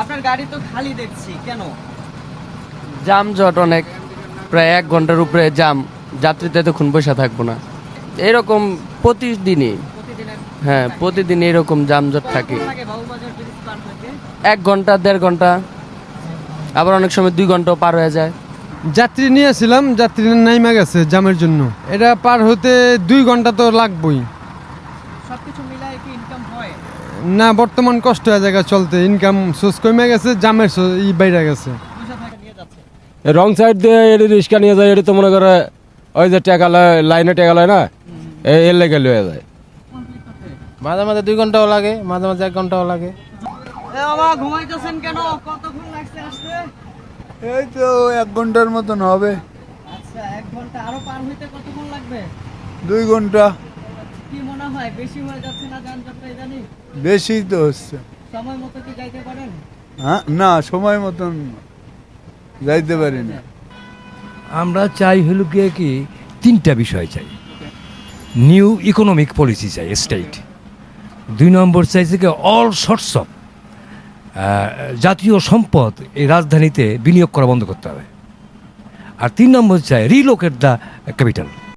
আপনার গাড়ি তো খালি দেখছি কেন? যানজট অনেক প্রায় এক ঘণ্টার উপরে জাম যাত্রীতে তখন বসে থাকব না। এরকম প্রতিদিনই হ্যাঁ প্রতিদিন এরকম যানজট থাকে। লাগে বাবুবাজার ব্রিজ পার হইতে এক ঘণ্টা দেড় ঘণ্টা আবার অনেক সময় দুই ঘন্টাও পার হয়ে যায়। যাত্রী নিয়েছিলাম যাত্রী নাইমা গেছে জামের জন্য। এটা পার হতে দুই ঘণ্টা তো লাগবেই। সবকিছু মিলায় কি ইনকাম হয়? না বর্তমান কষ্ট হয়ে জায়গা চলতে। ইনকাম সোর্স কমে গেছে জামের ই বাইরে গেছে। পয়সা থাকে নিয়ে যাচ্ছে রং সাইড দিয়ে এটি রিক্সা নিয়ে যায় এটি তো মনে করে ওই যে টেকা লয় লাইনে টেকা লয় না এই এর লেগে লয়ে যায়। মাঝে মাঝে দুই ঘন্টাও লাগে মাঝে মাঝে এক ঘন্টাও লাগে। ঘুমাইতেছেন কেন? কতক্ষণ লাগছে আসতে? এই তো এক ঘণ্টার মতন হবে। আচ্ছা এক ঘণ্টা আরও পার হইতে কতক্ষণ লাগবে? দুই ঘণ্টা। মনে হয়? বেশি হয়ে যাচ্ছে না যানজটটা জানি বেশি তো হচ্ছে। সময় মতো কি যাইতে পারেন? হ্যাঁ না সময় মতন যাইতে পারি না। আমরা চাই হলো গিয়ে কি তিনটা বিষয় চাই। নিউ ইকোনমিক পলিসি চাই স্টেট দুই নম্বর চাইছে কি অল শর্টস অফ জাতীয় সম্পদ এই রাজধানীতে বিনিয়োগ করা বন্ধ করতে হবে। আর তিন নম্বর চাই রিলোকেট দ্য ক্যাপিটাল